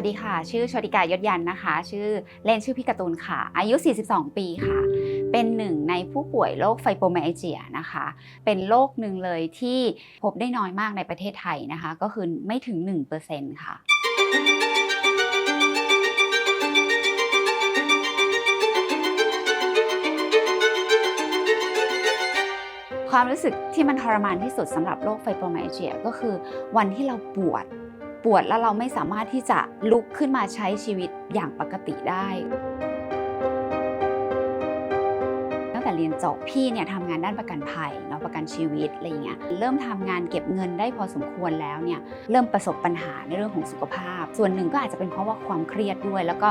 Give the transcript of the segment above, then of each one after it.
วัสดีค่ะ ชื่อชติกายศยันต์นะคะ ชื่อเล่นชื่อพี่การ์ตูนค่ะ อายุ 42 ปีค่ะ เป็นหนึ่งในผู้ป่วยโรคไฟโปรไมเจียนะคะ เป็นโรคหนึ่งเลยที่พบได้น้อยมากในประเทศไทยนะคะ ก็คือไม่ถึง 1%ค่ะความรู้สึกที่มันทรมานที่สุดสำหรับโรคไฟโปรไมเจียก็คือวันที่เราปวด ปวดแล้วเราไม่สามารถที่จะลุกขึ้นมาใช้ชีวิตอย่างปกติได้ ตั้งแต่เรียนจบพี่เนี่ยทำงานด้านประกันภัยเนาะประกันชีวิตอะไรอย่างเงี้ยเริ่มทำงานเก็บเงินได้พอสมควรแล้วเนี่ยเริ่มประสบปัญหาในเรื่องของสุขภาพ ส่วนหนึ่งก็อาจจะเป็นเพราะว่าความเครียดด้วย แล้วก็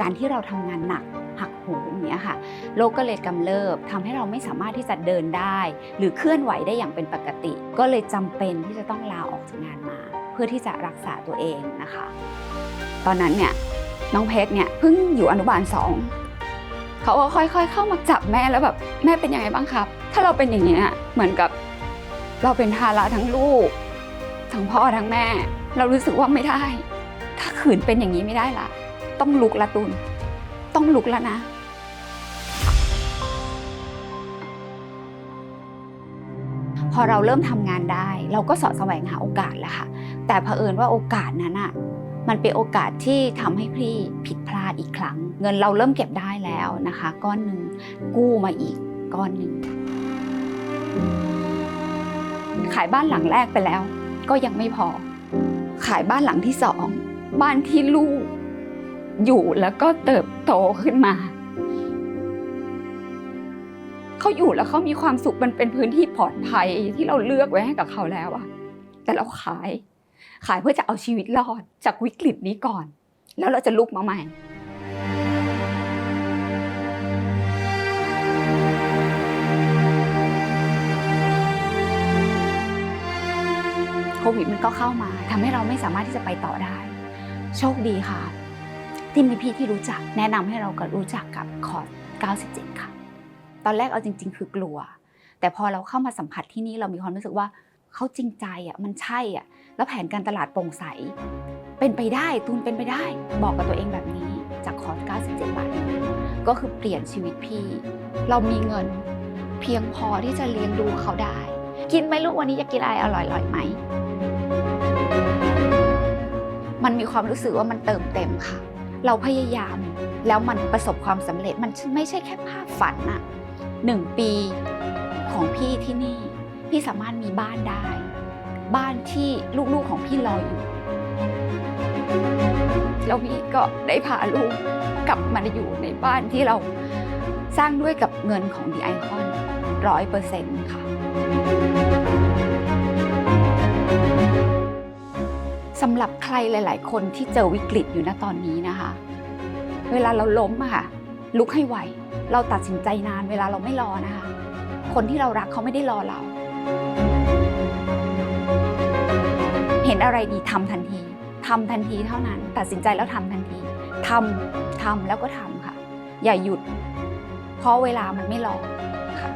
การที่เราทำงานหนักหักโหมอย่างเงี้ยค่ะโรคก็เลยกำเริบทำให้เราไม่สามารถที่จะเดินได้ หรือเคลื่อนไหวได้อย่างเป็นปกติ ก็เลยจำเป็นที่จะต้องลาออกจากงาน เพื่อที่จะรักษาตัวเองนะคะ ตอนนั้นเนี่ยน้องเพชรเนี่ยเพิ่งอยู่อนุบาลสองเขาก็ค่อย ๆ เข้ามาจับแม่แล้วแบบแม่เป็นยังไงบ้างครับ ถ้าเราเป็นอย่างนี้ยเหมือนกับเราเป็นภาระทั้งลูก ทั้งพ่อทั้งแม่ เรารู้สึกว่าไม่ได้ ถ้าขืนเป็นอย่างนี้ไม่ได้ละต้องลุกละตุน ต้องลุกแล้วนะ พอเราเริ่มทำงานได้ เราก็สาะแสวงหาโอกาสแล้วค่ะ แต่เผอิญว่าโอกาสนั้นอะมันเป็นโอกาสที่ทำให้พี่ผิดพลาดอีกครั้ง เงินเราเริ่มเก็บได้แล้วนะคะ ก้อนหนึ่งกู้มาอีกก้อนหนึ่งขายบ้านหลังแรกไปแล้ว ก็ยังไม่พอ ขายบ้านหลังที่สองบ้านที่ลูก อยู่แล้วก็เติบโตขึ้นมา เขาอยู่แล้วเขามีความสุขมันเป็นพื้นที่ปลอดภัยที่เราเลือกไว้ให้กับเขาแล้วอะแต่เราขาย ขายเพื่อจะเอาชีวิตรอดจากวิกฤตนี้ก่อน แล้วเราจะลุกมาใหม่โควิดมันก็เข้ามาทำให้เราไม่สามารถที่จะไปต่อได้ โชคดีค่ะ ที่มีพี่ที่รู้จักแนะนำให้เราก็รู้จักกับคอร์ส97 ค่ะ ตอนแรกเอาจริง ๆ คือกลัว แต่พอเราเข้ามาสัมผัสที่นี่เรามีความรู้สึกว่าเขาจริงใจอะมันใช่อะแล้วแผนการตลาดโปร่งใส เป็นไปได้ตูนเป็นไปได้ บอกกับตัวเองแบบนี้จากคอร์ส97 บาท ก็คือเปลี่ยนชีวิตพี่ เรามีเงินเพียงพอที่จะเลี้ยงดูเขาได้ กินไหมลูกวันนี้อยากกินอะไรอร่อยๆไหมมันมีความรู้สึกว่ามันเติมเต็มค่ะ เราพยายามแล้วมันประสบความสำเร็จมันไม่ใช่แค่ภาพฝันอะ หนึ่งปีของพี่ที่นี่ พี่สามารถมีบ้านได้ บ้านที่ลูกๆของพี่รออยู่ แล้วพี่ก็ได้พาลูกกลับมาอยู่ในบ้านที่เราสร้างด้วยกับเงินของ The Icon ร้อยเปอร์เซ็นต์ค่ะสำหรับใครหลาย ๆ คนที่เจอวิกฤตอยู่ณตอนนี้นะคะ เวลาเราล้มอะค่ะ ลุกให้ไว เราตัดสินใจนานเวลาเราไม่รอนะคะ คนที่เรารักเขาไม่ได้รอเรา เห็นอะไรดีทำทันทีทำทันทีเท่านั้น ตัดสินใจแล้วทำทันทีทำทำแล้วก็ทำค่ะ อย่าหยุด เพราะเวลามันไม่รอค่ะ